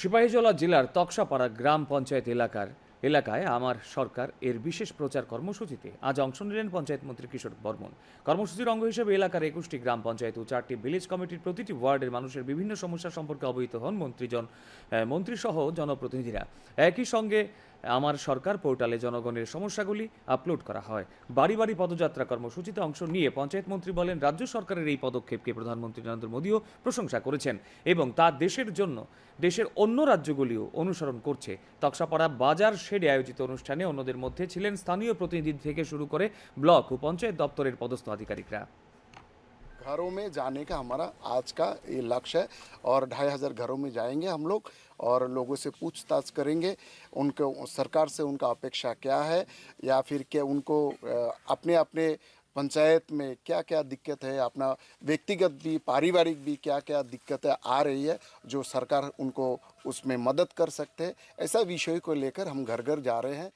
সিপাহীজলা জেলার তকসাপাড়া গ্রাম পঞ্চায়েত এলাকার এলাকায় আমার সরকার এর বিশেষ প্রচার কর্মসূচিতে আজ অংশ নিলেন পঞ্চায়েত মন্ত্রী কিশোর বর্মন। কর্মসূচির অঙ্গ হিসেবে এলাকার একুশটি গ্রাম পঞ্চায়েত ও চারটি ভিলেজ কমিটির প্রতিটি ওয়ার্ডের মানুষের বিভিন্ন সমস্যা সম্পর্কে অবহিত হন মন্ত্রীজন মন্ত্রীসহ জনপ্রতিনিধিরা। একই সঙ্গে আমার সরকার পোর্টালে জনগণের সমস্যাগুলি আপলোড করা হয়। বাড়ি বাড়ি পদযাত্রা কর্মসূচিতে অংশ নিয়ে পঞ্চায়েত মন্ত্রী বলেন, রাজ্য সরকারের এই পদক্ষেপকে প্রধানমন্ত্রী নরেন্দ্র মোদীও প্রশংসা করেছেন এবং তা দেশের জন্য, দেশের অন্য রাজ্যগুলিও অনুসরণ করছে। তক্সাপাড়া বাজার শেডে আয়োজিত অনুষ্ঠানে অন্যদের মধ্যে ছিলেন স্থানীয় প্রতিনিধি থেকে শুরু করে ব্লক ও পঞ্চায়েত দপ্তরের পদস্থ আধিকারিকরা। घरों में जाने का हमारा आज का ये लक्ष्य है और ढाई हज़ार घरों में जाएँगे हम लोग और लोगों से पूछताछ करेंगे उनको, सरकार से उनका अपेक्षा क्या है या फिर क्या उनको अपने अपने पंचायत में क्या क्या दिक्कत है, अपना व्यक्तिगत भी, पारिवारिक भी क्या क्या दिक्कतें आ रही है जो सरकार उनको उसमें मदद कर सकते हैं। ऐसा विषय को लेकर हम घर घर जा रहे हैं।